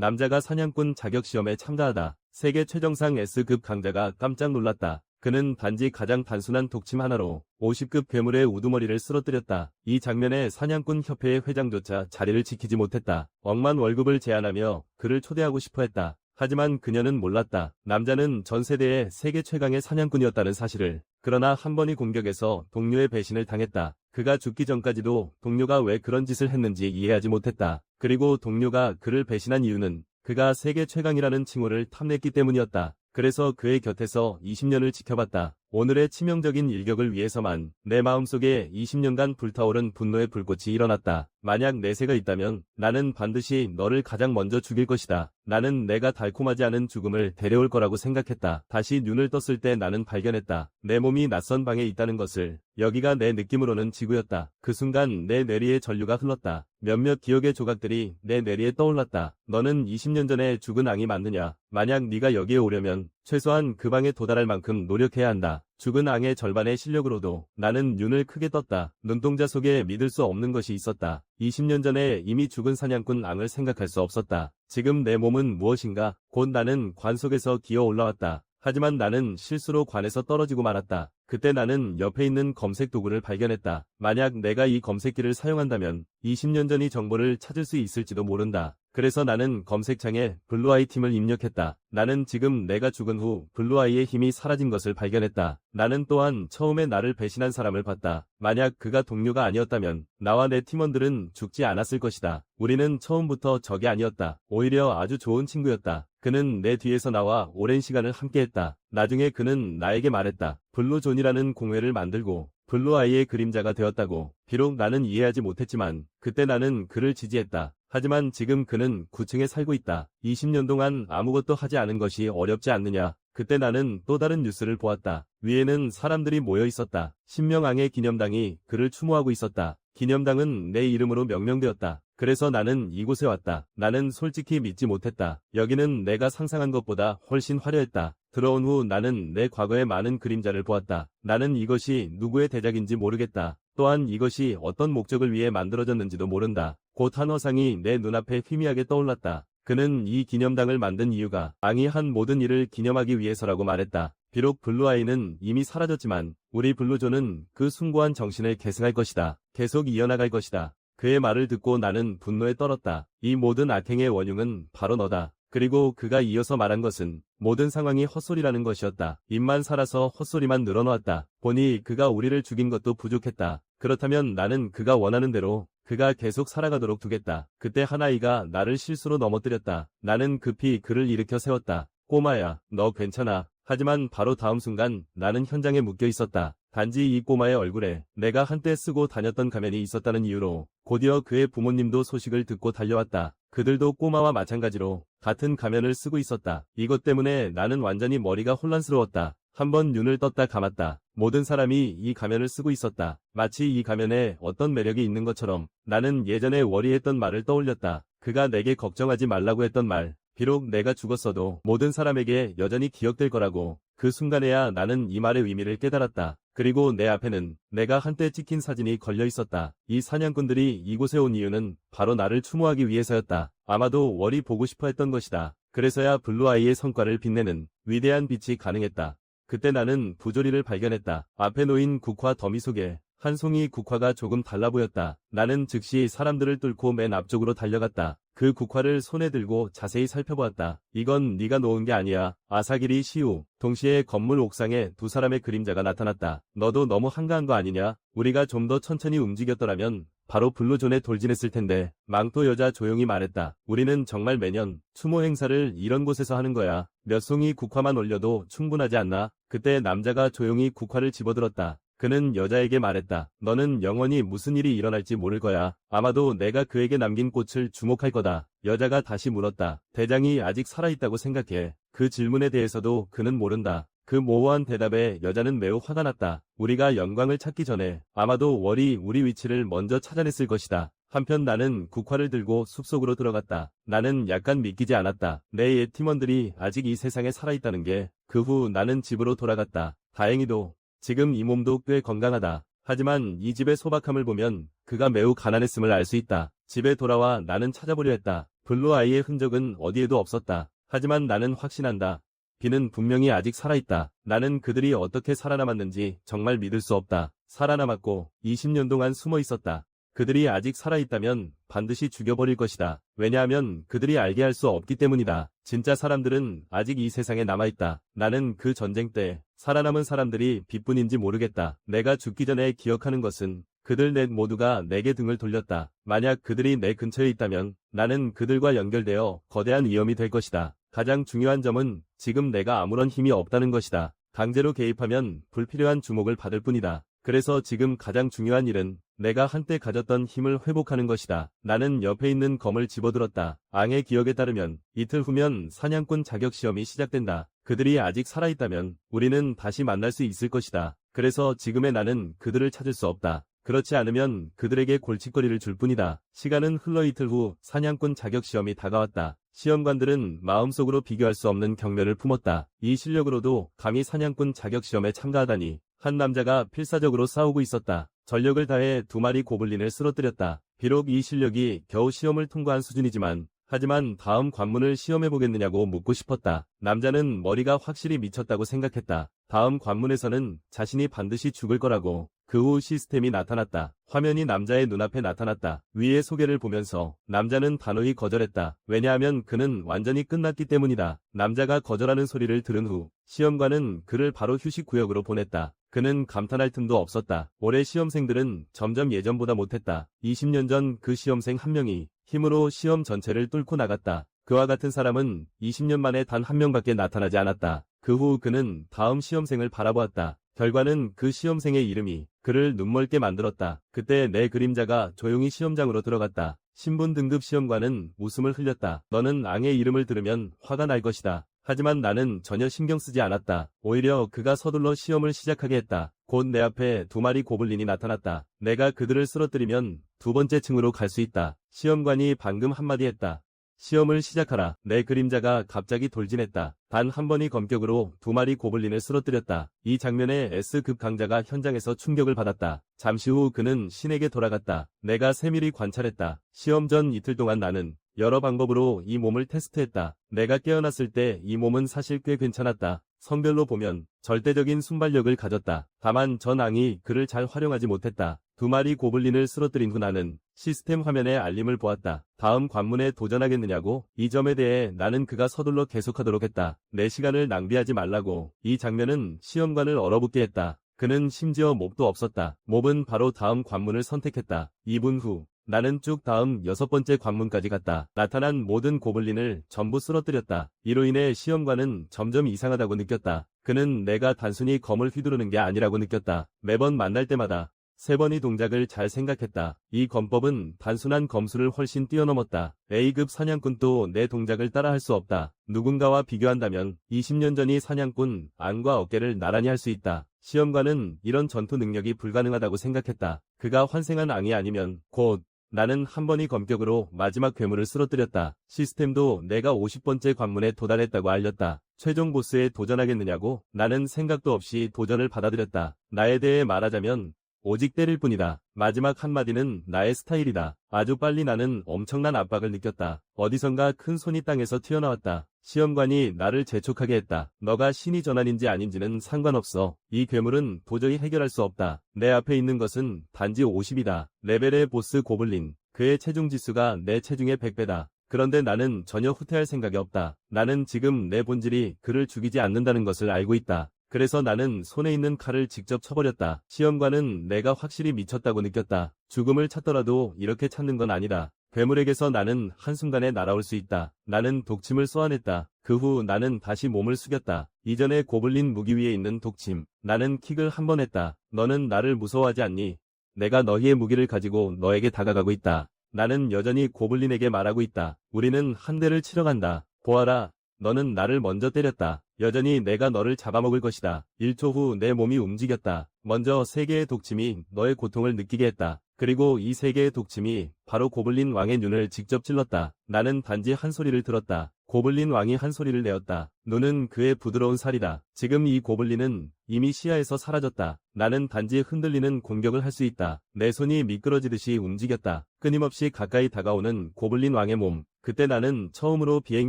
남자가 사냥꾼 자격시험에 참가하다. 세계 최정상 S급 강자가 깜짝 놀랐다. 그는 단지 가장 단순한 독침 하나로 50급 괴물의 우두머리를 쓰러뜨렸다. 이 장면에 사냥꾼 협회의 회장조차 자리를 지키지 못했다. 억만 월급을 제안하며 그를 초대하고 싶어 했다. 하지만 그녀는 몰랐다. 남자는 전 세대의 세계 최강의 사냥꾼이었다는 사실을. 그러나 한 번의 공격에서 동료의 배신을 당했다. 그가 죽기 전까지도 동료가 왜 그런 짓을 했는지 이해하지 못했다. 그리고 동료가 그를 배신한 이유는 그가 세계 최강이라는 칭호를 탐냈기 때문이었다. 그래서 그의 곁에서 20년을 지켜봤다. 오늘의 치명적인 일격을 위해서만 내 마음속에 20년간 불타오른 분노의 불꽃이 일어났다. 만약 내세가 있다면 나는 반드시 너를 가장 먼저 죽일 것이다. 나는 내가 달콤하지 않은 죽음을 데려올 거라고 생각했다. 다시 눈을 떴을 때 나는 발견했다. 내 몸이 낯선 방에 있다는 것을. 여기가 내 느낌으로는 지구였다. 그 순간 내 뇌리에 전류가 흘렀다. 몇몇 기억의 조각들이 내 뇌리에 떠올랐다. 너는 20년 전에 죽은 앙이 맞느냐? 만약 네가 여기에 오려면 최소한 그 방에 도달할 만큼 노력해야 한다. 죽은 앙의 절반의 실력으로도 나는 눈을 크게 떴다. 눈동자 속에 믿을 수 없는 것이 있었다. 20년 전에 이미 죽은 사냥꾼 앙을 생각할 수 없었다. 지금 내 몸은 무엇인가? 곧 나는 관 속에서 기어 올라왔다. 하지만 나는 실수로 관에서 떨어지고 말았다. 그때 나는 옆에 있는 검색 도구를 발견했다. 만약 내가 이 검색기를 사용한다면 20년 전이 정보를 찾을 수 있을지도 모른다. 그래서 나는 검색창에 블루아이 팀을 입력했다. 나는 지금 내가 죽은 후 블루아이의 힘이 사라진 것을 발견했다. 나는 또한 처음에 나를 배신한 사람을 봤다. 만약 그가 동료가 아니었다면 나와 내 팀원들은 죽지 않았을 것이다. 우리는 처음부터 적이 아니었다. 오히려 아주 좋은 친구였다. 그는 내 뒤에서 나와 오랜 시간을 함께했다. 나중에 그는 나에게 말했다. 블루존이라는 공회를 만들고 블루아이의 그림자가 되었다고. 비록 나는 이해하지 못했지만 그때 나는 그를 지지했다. 하지만 지금 그는 9층에 살고 있다. 20년 동안 아무것도 하지 않은 것이 어렵지 않느냐. 그때 나는 또 다른 뉴스를 보았다. 위에는 사람들이 모여 있었다. 신명왕의 기념당이 그를 추모하고 있었다. 기념당은 내 이름으로 명명되었다. 그래서 나는 이곳에 왔다. 나는 솔직히 믿지 못했다. 여기는 내가 상상한 것보다 훨씬 화려했다. 들어온 후 나는 내 과거의 많은 그림자를 보았다. 나는 이것이 누구의 대작인지 모르겠다. 또한 이것이 어떤 목적을 위해 만들어졌는지도 모른다. 곧 한 화상이 내 눈앞에 희미하게 떠올랐다. 그는 이 기념당을 만든 이유가 앙이 한 모든 일을 기념하기 위해서라고 말했다. 비록 블루아이는 이미 사라졌지만 우리 블루존은 그 숭고한 정신을 계승할 것이다. 계속 이어나갈 것이다. 그의 말을 듣고 나는 분노에 떨었다. 이 모든 악행의 원흉은 바로 너다. 그리고 그가 이어서 말한 것은 모든 상황이 헛소리라는 것이었다. 입만 살아서 헛소리만 늘어놓았다. 보니 그가 우리를 죽인 것도 부족했다. 그렇다면 나는 그가 원하는 대로 그가 계속 살아가도록 두겠다. 그때 한 아이가 나를 실수로 넘어뜨렸다. 나는 급히 그를 일으켜 세웠다. 꼬마야, 너 괜찮아. 하지만 바로 다음 순간 나는 현장에 묶여 있었다. 단지 이 꼬마의 얼굴에 내가 한때 쓰고 다녔던 가면이 있었다는 이유로 곧이어 그의 부모님도 소식을 듣고 달려왔다. 그들도 꼬마와 마찬가지로 같은 가면을 쓰고 있었다. 이것 때문에 나는 완전히 머리가 혼란스러웠다. 한번 눈을 떴다 감았다. 모든 사람이 이 가면을 쓰고 있었다. 마치 이 가면에 어떤 매력이 있는 것처럼 나는 예전에 월이했던 말을 떠올렸다. 그가 내게 걱정하지 말라고 했던 말. 비록 내가 죽었어도 모든 사람에게 여전히 기억될 거라고. 그 순간에야 나는 이 말의 의미를 깨달았다. 그리고 내 앞에는 내가 한때 찍힌 사진이 걸려 있었다. 이 사냥꾼들이 이곳에 온 이유는 바로 나를 추모하기 위해서였다. 아마도 월이 보고 싶어 했던 것이다. 그래서야 블루아이의 성과를 빛내는 위대한 빛이 가능했다. 그때 나는 부조리를 발견했다. 앞에 놓인 국화 더미 속에 한 송이 국화가 조금 달라 보였다. 나는 즉시 사람들을 뚫고 맨 앞쪽으로 달려갔다. 그 국화를 손에 들고 자세히 살펴보았다. 이건 네가 놓은 게 아니야. 아사기리 시우. 동시에 건물 옥상에 두 사람의 그림자가 나타났다. 너도 너무 한가한 거 아니냐? 우리가 좀 더 천천히 움직였더라면 바로 블루존에 돌진했을 텐데 망토 여자 조용히 말했다. 우리는 정말 매년 추모 행사를 이런 곳에서 하는 거야. 몇 송이 국화만 올려도 충분하지 않나? 그때 남자가 조용히 국화를 집어들었다. 그는 여자에게 말했다. 너는 영원히 무슨 일이 일어날지 모를 거야. 아마도 내가 그에게 남긴 꽃을 주목할 거다. 여자가 다시 물었다. 대장이 아직 살아있다고 생각해. 그 질문에 대해서도 그는 모른다. 그 모호한 대답에 여자는 매우 화가 났다. 우리가 영광을 찾기 전에 아마도 월이 우리 위치를 먼저 찾아냈을 것이다. 한편 나는 국화를 들고 숲속으로 들어갔다. 나는 약간 믿기지 않았다. 내 옛 팀원들이 아직 이 세상에 살아있다는 게. 그 후 나는 집으로 돌아갔다. 다행히도 지금 이 몸도 꽤 건강하다. 하지만 이 집의 소박함을 보면 그가 매우 가난했음을 알 수 있다. 집에 돌아와 나는 찾아보려 했다. 블루 아이의 흔적은 어디에도 없었다. 하지만 나는 확신한다. 비는 분명히 아직 살아있다. 나는 그들이 어떻게 살아남았는지 정말 믿을 수 없다. 살아남았고 20년 동안 숨어 있었다. 그들이 아직 살아있다면 반드시 죽여버릴 것이다. 왜냐하면 그들이 알게 할 수 없기 때문이다. 진짜 사람들은 아직 이 세상에 남아있다. 나는 그 전쟁 때 살아남은 사람들이 빛뿐인지 모르겠다. 내가 죽기 전에 기억하는 것은 그들 넷 모두가 내게 등을 돌렸다. 만약 그들이 내 근처에 있다면 나는 그들과 연결되어 거대한 위험이 될 것이다. 가장 중요한 점은 지금 내가 아무런 힘이 없다는 것이다. 강제로 개입하면 불필요한 주목을 받을 뿐이다. 그래서 지금 가장 중요한 일은 내가 한때 가졌던 힘을 회복하는 것이다. 나는 옆에 있는 검을 집어들었다. 앙의 기억에 따르면 이틀 후면 사냥꾼 자격 시험이 시작된다. 그들이 아직 살아있다면 우리는 다시 만날 수 있을 것이다. 그래서 지금의 나는 그들을 찾을 수 없다. 그렇지 않으면 그들에게 골칫거리를 줄 뿐이다. 시간은 흘러 이틀 후 사냥꾼 자격 시험이 다가왔다. 시험관들은 마음속으로 비교할 수 없는 경멸을 품었다. 이 실력으로도 감히 사냥꾼 자격 시험에 참가하다니 한 남자가 필사적으로 싸우고 있었다. 전력을 다해 두 마리 고블린을 쓰러뜨렸다. 비록 이 실력이 겨우 시험을 통과한 수준이지만 하지만 다음 관문을 시험해보겠느냐고 묻고 싶었다. 남자는 머리가 확실히 미쳤다고 생각했다. 다음 관문에서는 자신이 반드시 죽을 거라고 그 후 시스템이 나타났다. 화면이 남자의 눈앞에 나타났다. 위의 소개를 보면서 남자는 단호히 거절했다. 왜냐하면 그는 완전히 끝났기 때문이다. 남자가 거절하는 소리를 들은 후 시험관은 그를 바로 휴식 구역으로 보냈다. 그는 감탄할 틈도 없었다. 올해 시험생들은 점점 예전보다 못했다. 20년 전 그 시험생 한 명이 힘으로 시험 전체를 뚫고 나갔다. 그와 같은 사람은 20년 만에 단 한 명밖에 나타나지 않았다. 그 후 그는 다음 시험생을 바라보았다. 결과는 그 시험생의 이름이 그를 눈멀게 만들었다. 그때 내 그림자가 조용히 시험장으로 들어갔다. 신분 등급 시험관은 웃음을 흘렸다. 너는 앙의 이름을 들으면 화가 날 것이다. 하지만 나는 전혀 신경 쓰지 않았다. 오히려 그가 서둘러 시험을 시작하게 했다. 곧 내 앞에 두 마리 고블린이 나타났다. 내가 그들을 쓰러뜨리면 두 번째 층으로 갈 수 있다. 시험관이 방금 한마디 했다. 시험을 시작하라. 내 그림자가 갑자기 돌진했다. 단 한 번의 검격으로 두 마리 고블린을 쓰러뜨렸다. 이 장면에 S급 강자가 현장에서 충격을 받았다. 잠시 후 그는 신에게 돌아갔다. 내가 세밀히 관찰했다. 시험 전 이틀 동안 나는 여러 방법으로 이 몸을 테스트했다. 내가 깨어났을 때 이 몸은 사실 꽤 괜찮았다. 성별로 보면 절대적인 순발력을 가졌다. 다만 전 앙이 그를 잘 활용하지 못했다. 두 마리 고블린을 쓰러뜨린 후 나는 시스템 화면에 알림을 보았다. 다음 관문에 도전하겠느냐고? 이 점에 대해 나는 그가 서둘러 계속하도록 했다. 내 시간을 낭비하지 말라고. 이 장면은 시험관을 얼어붙게 했다. 그는 심지어 몹도 없었다. 몹은 바로 다음 관문을 선택했다. 2분 후 나는 쭉 다음 여섯 번째 관문까지 갔다. 나타난 모든 고블린을 전부 쓰러뜨렸다. 이로 인해 시험관은 점점 이상하다고 느꼈다. 그는 내가 단순히 검을 휘두르는 게 아니라고 느꼈다. 매번 만날 때마다 세 번의 동작을 잘 생각했다. 이 검법은 단순한 검수를 훨씬 뛰어넘었다. A급 사냥꾼도 내 동작을 따라할 수 없다. 누군가와 비교한다면 20년 전이 사냥꾼 안과 어깨를 나란히 할 수 있다. 시험관은 이런 전투 능력이 불가능하다고 생각했다. 그가 환생한 앙이 아니면 곧 나는 한 번의 검격으로 마지막 괴물을 쓰러뜨렸다. 시스템도 내가 50번째 관문에 도달했다고 알렸다. 최종 보스에 도전하겠느냐고? 나는 생각도 없이 도전을 받아들였다. 나에 대해 말하자면 오직 때릴 뿐이다. 마지막 한마디는 나의 스타일이다. 아주 빨리 나는 엄청난 압박을 느꼈다. 어디선가 큰 손이 땅에서 튀어나왔다. 시험관이 나를 재촉하게 했다. 너가 신이 전환인지 아닌지는 상관없어. 이 괴물은 도저히 해결할 수 없다. 내 앞에 있는 것은 단지 50이다. 레벨의 보스 고블린. 그의 체중 지수가 내 체중의 100배다. 그런데 나는 전혀 후퇴할 생각이 없다. 나는 지금 내 본질이 그를 죽이지 않는다는 것을 알고 있다. 그래서 나는 손에 있는 칼을 직접 쳐버렸다. 시험관은 내가 확실히 미쳤다고 느꼈다. 죽음을 찾더라도 이렇게 찾는 건 아니다. 괴물에게서 나는 한순간에 날아올 수 있다. 나는 독침을 쏘아냈다. 그 후 나는 다시 몸을 숙였다. 이전에 고블린 무기 위에 있는 독침. 나는 킥을 한 번 했다. 너는 나를 무서워하지 않니? 내가 너희의 무기를 가지고 너에게 다가가고 있다. 나는 여전히 고블린에게 말하고 있다. 우리는 한 대를 치러 간다. 보아라. 너는 나를 먼저 때렸다. 여전히 내가 너를 잡아먹을 것이다. 1초 후 내 몸이 움직였다. 먼저 세 개의 독침이 너의 고통을 느끼게 했다. 그리고 이 세 개의 독침이 바로 고블린 왕의 눈을 직접 찔렀다. 나는 단지 한 소리를 들었다. 고블린 왕이 한 소리를 내었다. 눈은 그의 부드러운 살이다. 지금 이 고블린은 이미 시야에서 사라졌다. 나는 단지 흔들리는 공격을 할 수 있다. 내 손이 미끄러지듯이 움직였다. 끊임없이 가까이 다가오는 고블린 왕의 몸. 그때 나는 처음으로 비행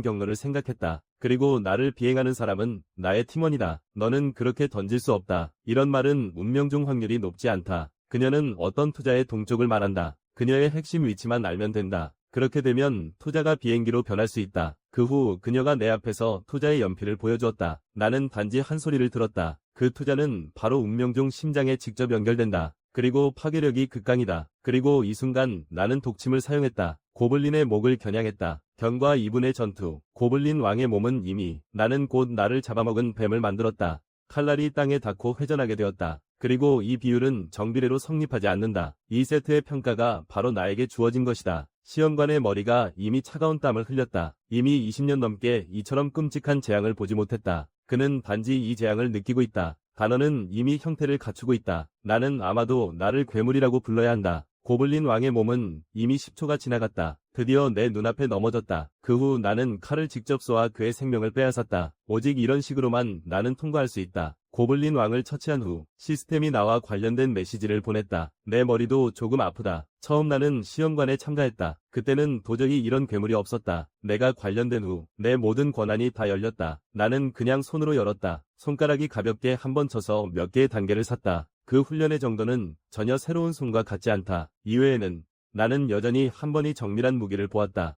경로를 생각했다. 그리고 나를 비행하는 사람은 나의 팀원이다. 너는 그렇게 던질 수 없다. 이런 말은 운명 중 확률이 높지 않다. 그녀는 어떤 투자의 동쪽을 말한다. 그녀의 핵심 위치만 알면 된다. 그렇게 되면 투자가 비행기로 변할 수 있다. 그 후 그녀가 내 앞에서 투자의 연필을 보여주었다. 나는 단지 한 소리를 들었다. 그 투자는 바로 운명 중 심장에 직접 연결된다. 그리고 파괴력이 극강이다. 그리고 이 순간 나는 독침을 사용했다. 고블린의 목을 겨냥했다. 견과 이분의 전투. 고블린 왕의 몸은 이미 나는 곧 나를 잡아먹은 뱀을 만들었다. 칼날이 땅에 닿고 회전하게 되었다. 그리고 이 비율은 정비례로 성립하지 않는다. 이 세트의 평가가 바로 나에게 주어진 것이다. 시험관의 머리가 이미 차가운 땀을 흘렸다. 이미 20년 넘게 이처럼 끔찍한 재앙을 보지 못했다. 그는 단지 이 재앙을 느끼고 있다. 단어는 이미 형태를 갖추고 있다. 나는 아마도 나를 괴물이라고 불러야 한다. 고블린 왕의 몸은 이미 10초가 지나갔다. 드디어 내 눈앞에 넘어졌다. 그 후 나는 칼을 직접 쏘아 그의 생명을 빼앗았다. 오직 이런 식으로만 나는 통과할 수 있다. 고블린 왕을 처치한 후 시스템이 나와 관련된 메시지를 보냈다. 내 머리도 조금 아프다. 처음 나는 시험관에 참가했다. 그때는 도저히 이런 괴물이 없었다. 내가 관련된 후 내 모든 권한이 다 열렸다. 나는 그냥 손으로 열었다. 손가락이 가볍게 한 번 쳐서 몇 개의 단계를 샀다. 그 훈련의 정도는 전혀 새로운 손과 같지 않다. 이외에는 나는 여전히 한 번이 정밀한 무기를 보았다.